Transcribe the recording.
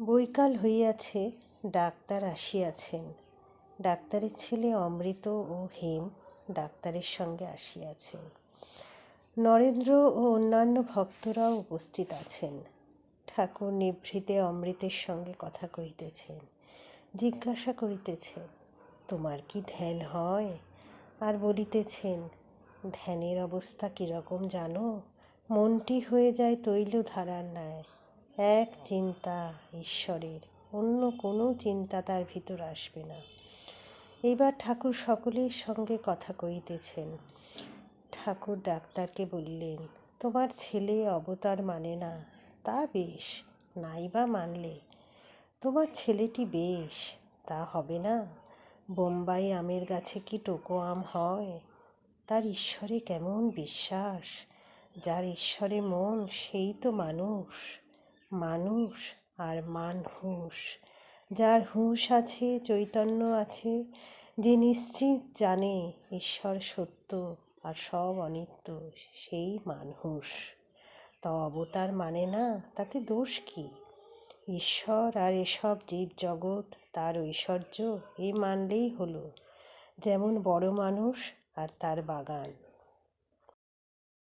বৈকাল হইয়াছে, ডাক্তার আসিয়াছেন। ডাক্তারের ছেলে অমৃত ও হেম ডাক্তারের সঙ্গে আসিয়াছেন। নরেন্দ্র ও অন্যান্য ভক্তরাও উপস্থিত আছেন। ঠাকুর নিভৃতে অমৃতের সঙ্গে কথা কহিতেছেন, জিজ্ঞাসা করিতেছেন, তোমার কি ধ্যান হয়? আর বলিতেছেন, ধ্যানের অবস্থা কীরকম জানো? মনটি হয়ে যায় তৈল ধারার ন্যায়। এক চিন্তা ঈশ্বরের, অন্য কোনো চিন্তা তার ভিতর আসবে না। এইবার ঠাকুর সকলের সঙ্গে কথা কহিতেছেন। ঠাকুর ডাক্তারকে বললেন, তোমার ছেলে অবতার মানে না, তা বেশ নাই বা মানলে। তোমার ছেলেটি বেশ, তা হবে না। বোম্বাই আমের গাছে কি টোকো আম হয়? তার ঈশ্বরে কেমন বিশ্বাস? যার ঈশ্বরে মন, সেই তো মানুষ। মানুষ আর মান হুঁশ যার হুঁশ আছে, চৈতন্য আছে, যে নিশ্চিত জানে ঈশ্বর সত্য আর সব অনিত্য, সেই মানহুস তা অবতার মানে না, তাতে দোষ কি? ঈশ্বর আর এসব জীব জগৎ তার ঐশ্বর্য এ মানলেই হলো। যেমন বড় মানুষ আর তার বাগান।